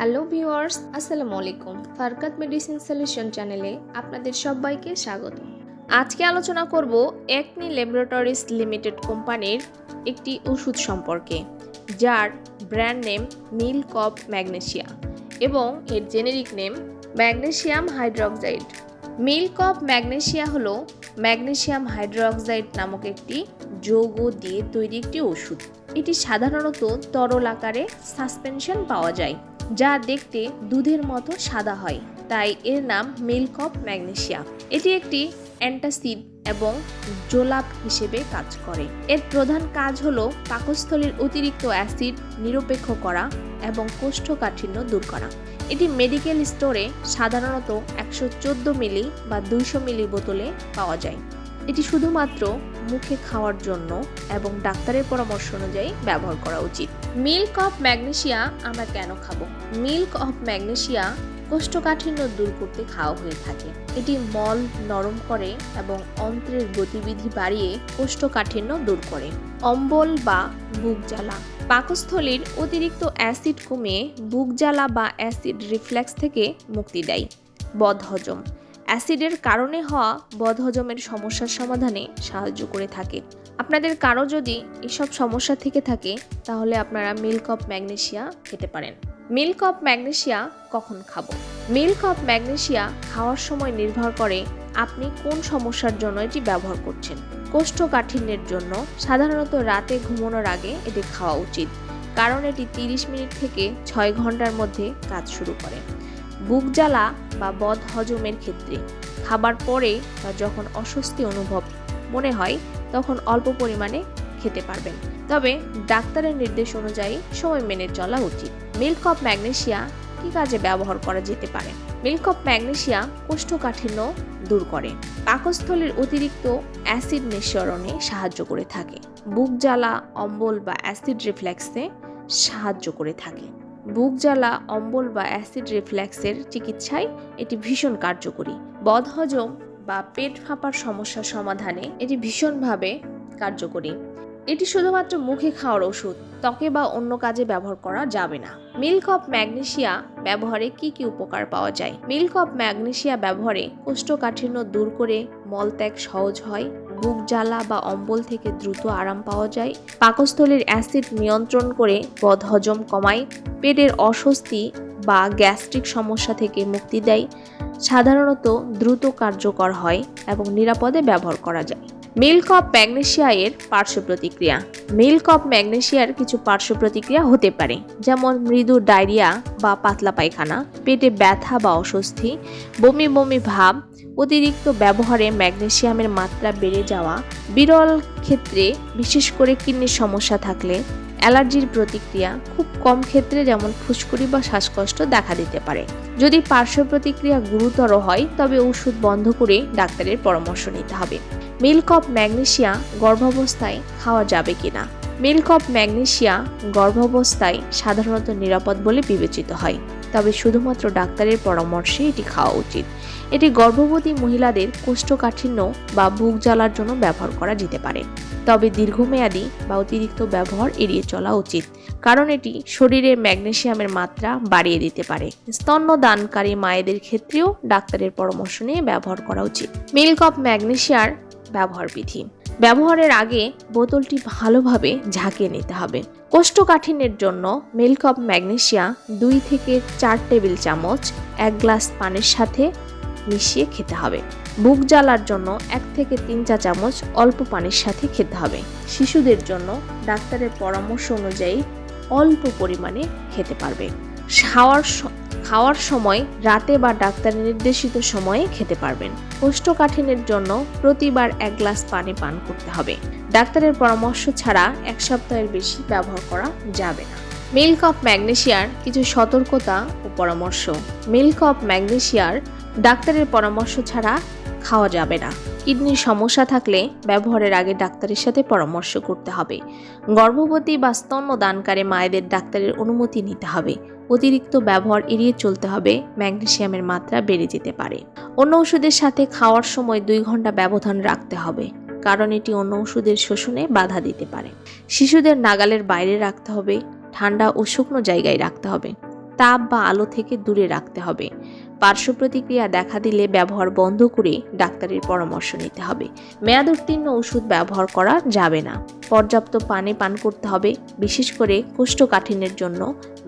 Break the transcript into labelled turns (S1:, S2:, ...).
S1: Hello viewers, আসসালামু আলাইকুম। ফারকাত medicine solution চ্যানেলে আপনাদের সবাইকে স্বাগত। আজকে আলোচনা করব একনি ল্যাবরেটরিজ লিমিটেড কোম্পানির একটি ওষুধ সম্পর্কে, যার brand name milk of magnesia এবং এর generic name magnesium hydroxide. Milk of magnesia হলো ম্যাগনেশিয়াম হাইড্রোক্সাইড নামক একটি যৌগ দিয়ে তৈরি একটি ওষুধ। এটি সাধারণত তরল আকারে সাসপেনশন পাওয়া যায়। যা দেখতে দুধের মতো সাদা হয়। তাই এর নাম মিল্ক অফ ম্যাগনেশিয়া এটি একটি অ্যান্টাসিড এবং জোলাপ হিসেবে কাজ করে। এর প্রধান কাজ হলো পাকস্থলীর অতিরিক্ত অ্যাসিড নিরপেক্ষ করা এবং কোষ্ঠকাঠিন্য দূর করা। এটি মেডিকেল স্টোরে সাধারণত একশো চোদ্দ মিলি বা দুইশো মিলি বোতলে পাওয়া যায়। এটি শুধুমাত্র মুখে খাওয়ার জন্য এবং ডাক্তারের পরামর্শ অনুযায়ী ব্যবহার করা উচিত। মিল্ক অফ ম্যাগনেশিয়া আমরা কেন খাব? মিল্ক অফ ম্যাগনেশিয়া কোষ্ঠকাঠিন্য দূর করতে খাওয়া হয়ে থাকে। এটি মল নরম করে এবং অন্ত্রের গতিবিধি বাড়িয়ে কোষ্ঠকাঠিন্য দূর করে। অম্বল বা বুক জ্বালা। পাকস্থলীর অতিরিক্ত অ্যাসিড কমিয়ে বুক জ্বালা বা অ্যাসিড রিফ্লেক্স থেকে মুক্তি দেয়। বদহজম। অ্যাসিডের কারণে হওয়া বদহজমের সমস্যার সমাধানে সাহায্য করে থাকে। আপনাদের কারও যদি এসব সমস্যা থেকে থাকে, তাহলে আপনারা মিল্ক অফ ম্যাগনেশিয়া খেতে পারেন। মিল্ক অফ ম্যাগনেশিয়া কখন খাব? মিল্ক অফ ম্যাগনেশিয়া খাওয়ার সময় নির্ভর করে আপনি কোন সমস্যার জন্য এটি ব্যবহার করছেন। কোষ্ঠকাঠিন্যের জন্য সাধারণত রাতে ঘুমানোর আগে এটি খাওয়া উচিত, কারণ এটি তিরিশ মিনিট থেকে ছয় ঘণ্টার মধ্যে কাজ শুরু করে। বুক জ্বালা বা বদ হজমের ক্ষেত্রে। খাবার পরে বা যখন অস্বস্তি অনুভব মনে হয়, তখন অল্প পরিমাণে খেতে পারবেন। তবে ডাক্তারের নির্দেশ অনুযায়ী সময় মেনে চলা উচিত। মিল্ক অফ ম্যাগনেশিয়া কী কাজে ব্যবহার করা যেতে পারে? মিল্ক অফ ম্যাগনেশিয়া কোষ্ঠকাঠিন্য দূর করে। পাকস্থলীর অতিরিক্ত অ্যাসিড নিঃসরণে সাহায্য করে থাকে। বুক জ্বালা, অম্বল বা অ্যাসিড রিফ্লেক্সে সাহায্য করে থাকে। বুক জ্বালা, অম্বল বা অ্যাসিড রিফ্ল্যাক্সের চিকিৎসায় এটি ভীষণ কার্যকরী। বদহজম বা পেট ফাঁপার সমস্যার সমাধানে এটি ভীষণভাবে কার্যকরী। এটি শুধুমাত্র মুখে খাওয়ার ওষুধ, ত্বকে বা অন্য কাজে ব্যবহার করা যাবে না। মিল্ক অফ ম্যাগনেশিয়া ব্যবহারে কি কি উপকার পাওয়া যায়? মিল্ক অফ ম্যাগনেশিয়া ব্যবহারে কোষ্ঠকাঠিন্য দূর করে মলত্যাগ সহজ হয়, বুক জ্বালা বা অম্বল থেকে দ্রুত আরাম পাওয়া যায়, পাকস্থলীর অ্যাসিড নিয়ন্ত্রণ করে বদহজম কমায় পেটের অস্বস্তি বা গ্যাস্ট্রিক সমস্যা থেকে মুক্তি দেয়, সাধারণত দ্রুত কার্যকর হয় এবং নিরাপদে ব্যবহার করা যায়। মিল্ক অফ ম্যাগনেশিয়া এর পার্শ্ব প্রতিক্রিয়া। মিল্ক অফ ম্যাগনেশিয়ার কিছু পার্শ্ব প্রতিক্রিয়া হতে পারে, যেমন মৃদু ডায়রিয়া বা পাতলা পায়খানা, পেটে ব্যথা বা অস্বস্তি, বমি বমি ভাব, অতিরিক্ত ব্যবহারে ম্যাগনেশিয়ামের মাত্রা বেড়ে যাওয়া, বিরল ক্ষেত্রে বিশেষ করে কিডনির সমস্যা থাকলে অ্যালার্জির প্রতিক্রিয়া খুব কম ক্ষেত্রে যেমন ফুসকুড়ি বা শ্বাসকষ্ট দেখা দিতে পারে। যদি পার্শ্ব প্রতিক্রিয়া গুরুতর হয়, তবে ওষুধ বন্ধ করে ডাক্তারের পরামর্শ নিতে হবে। মিল্ক অফ ম্যাগনেশিয়া গর্ভাবস্থায় খাওয়া যাবে কিনা? মিল্ক অফ ম্যাগনেশিয়া গর্ভাবস্থায় সাধারণত নিরাপদ বলে বিবেচিত হয়, তবে শুধুমাত্র ডাক্তারের পরামর্শে এটি খাওয়া উচিত। এটি গর্ভবতী মহিলাদের কোষ্ঠকাঠিন্য বা বুক জ্বালার জন্য ব্যবহার করা যেতে পারে। তবে দীর্ঘমেয়াদী বা অতিরিক্ত ব্যবহার এড়িয়ে চলা উচিত, কারণ এটি শরীরে ম্যাগনেশিয়ামের মাত্রা বাড়িয়ে দিতে পারে। স্তন্যদানকারী মায়েদের ক্ষেত্রেও ডাক্তারের পরামর্শ নিয়ে ব্যবহার করা উচিত। মিল্ক অফ ম্যাগনেশিয়ার ব্যবহার বিধি ব্যবহারের আগে বোতলটি ভালোভাবে ঝাঁকিয়ে নিতে হবে। কোষ্ঠকাঠিন্যের জন্য মিল্ক অফ ম্যাগনেশিয়া দুই থেকে চার টেবিল চামচ, এক গ্লাস পানির সাথে মিশিয়ে খেতে হবে। বুক জ্বালার জন্য এক থেকে তিন চা চামচ অল্প পানির সাথে খেতে হবে। শিশুদের জন্য ডাক্তারের পরামর্শ অনুযায়ী অল্প পরিমাণে খেতে পারবে। খাওয়ার খাওয়ার সময় রাতে বা ডাক্তারের নির্দেশিত সময়ে খেতে পারবেন। কোষ্ঠকাঠিন্যের জন্য প্রতিবার এক গ্লাস পানি পান করতে হবে। ডাক্তারের পরামর্শ ছাড়া এক সপ্তাহের বেশি ব্যবহার করা যাবে না। মিল্ক অফ ম্যাগনেশিয়ার কিছু সতর্কতা ও পরামর্শ। মিল্ক অফ ম্যাগনেশিয়ার ডাক্তারের পরামর্শ ছাড়া খাওয়া যাবে না। কিডনির সমস্যা থাকলে ব্যবহারের আগে ডাক্তারের সাথে পরামর্শ করতে হবে। গর্ভবতী বা স্তন্য স্তন্যদানকারী মায়েদের ডাক্তারের অনুমতি নিতে হবে। অতিরিক্ত ব্যবহার এড়িয়ে চলতে হবে ম্যাগনেসিয়ামের মাত্রা বেড়ে যেতে পারে। অন্য ওষুধের সাথে খাওয়ার সময় দুই ঘণ্টা ব্যবধান রাখতে হবে, কারণ এটি অন্য ওষুধের শোষণে বাধা দিতে পারে। শিশুদের নাগালের বাইরে রাখতে হবে, ঠান্ডা ও শুকনো জায়গায় রাখতে হবে, তাপ বা আলো থেকে দূরে রাখতে হবে। পার্শ্ব প্রতিক্রিয়া দেখা দিলে ব্যবহার বন্ধ করে ডাক্তারের পরামর্শ নিতে হবে। মেয়াদ উত্তীর্ণ ওষুধ ব্যবহার করা যাবে না। পর্যাপ্ত পানি পান করতে হবে, বিশেষ করে কোষ্ঠকাঠিন্যের জন্য।